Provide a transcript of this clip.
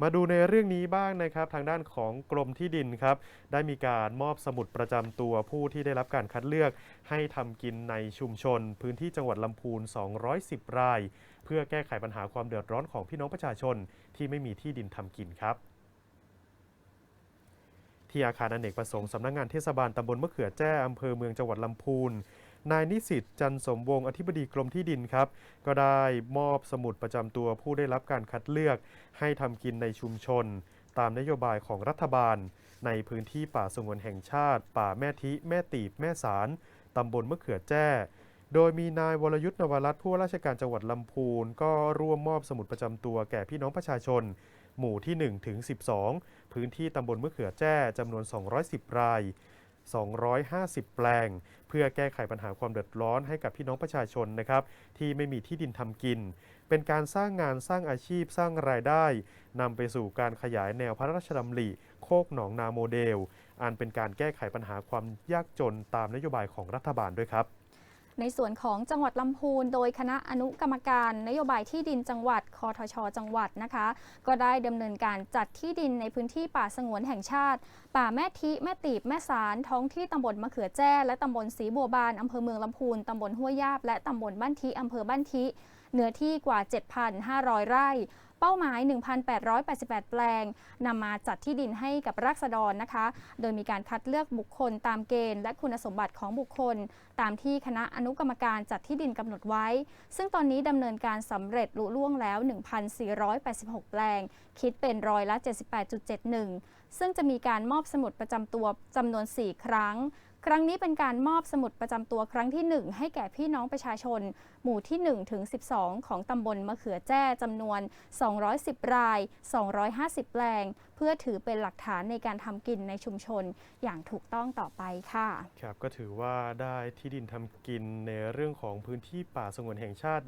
มาดูในเรื่องนี้บ้างนะครับ ทางด้านของกรมที่ดินครับ ได้มีการมอบสมุดประจำตัวผู้ที่ได้รับการคัดเลือก ให้ทำกินในชุมชน พื้นที่จังหวัดลำพูน 210 ราย เพื่อแก้ไขปัญหาความเดือดร้อนของพี่น้องประชาชนที่ไม่มีที่ดินทำกินครับที่อาคารอเนกประสงค์สำนักงานเทศบาลตำบลมะเขือแจ้อำเภอเมืองจังหวัดลำพูน นายนิสิตจันสมวงอธิบดีกรมที่ดินครับ ก็ได้มอบสมุดประจำตัวผู้ได้รับการคัดเลือก ให้ทำกินในชุมชน ตามนโยบายของรัฐบาล ในพื้นที่ป่าสงวนแห่งชาติ ป่าแม่ทิ แม่ตีบ แม่สารตำบลมะเขือแจ้โดยมีนายวรยุทธ์นวรัตน์ผู้ว่าราชการจังหวัดลำพูน ก็ร่วมมอบสมุดประจำตัวแก่พี่น้องประชาชน หมู่ที่1ถึง12 พื้นที่ตำบลมะเขือแจ้จำนวน 210 ราย 250 แปลง เพื่อแก้ไขปัญหาความเดือดร้อนให้กับพี่น้องประชาชนนะครับที่ไม่มีที่ดินทำกิน เป็นการสร้างงานสร้างอาชีพสร้างรายได้นำไปสู่การขยายแนวพระราชดำริโคกหนองนาโมเดล อันเป็นการแก้ไขปัญหาความยากจนตามนโยบายของรัฐบาลด้วยครับ ในส่วนของจังหวัดลำพูน โดยคณะอนุกรรมการนโยบายที่ดินจังหวัด คอทช จังหวัดนะคะ ก็ได้ดำเนินการจัดที่ดินในพื้นที่ป่าสงวนแห่งชาติ ป่าแม่ทิแม่ตีบแม่สารท้องที่ตำบลมะเขือแจ้ และตำบลสีบัวบานอำเภอเมืองลำพูนตำบลห้วยยาบและตำบลบ้านทิอำเภอบ้านทิ เนื้อที่กว่า 7,500 ไร่ เป้าหมาย 1,888 แปลงนำมาจัดที่ดินให้กับราษฎรนะคะ โดยมีการคัดเลือกบุคคลตามเกณฑ์และคุณสมบัติของบุคคล ตามที่คณะอนุกรรมการจัดที่ดินกำหนดไว้ ซึ่งตอนนี้ดำเนินการสำเร็จลุล่วงแล้ว 1,486 แปลง คิดเป็นร้อยละ 78.71 ซึ่งจะมีการมอบสมุดประจำตัวจำนวน 4 ครั้ง ครั้งนี้เป็นการมอบสมุดประจำตัวครั้งที่ 1 ให้แก่พี่น้องประชาชน หมู่ที่1ถึง12 ของตำบลมะเขือแจ้จำนวน 210 ราย 250 แปลง เพื่อถือเป็นหลักฐานในการทำกินในชุมชนอย่างถูกต้องต่อไปค่ะ ครับก็ถือว่าได้ที่ดินทำกินในเรื่องของพื้นที่ป่าสงวนแห่งชาติ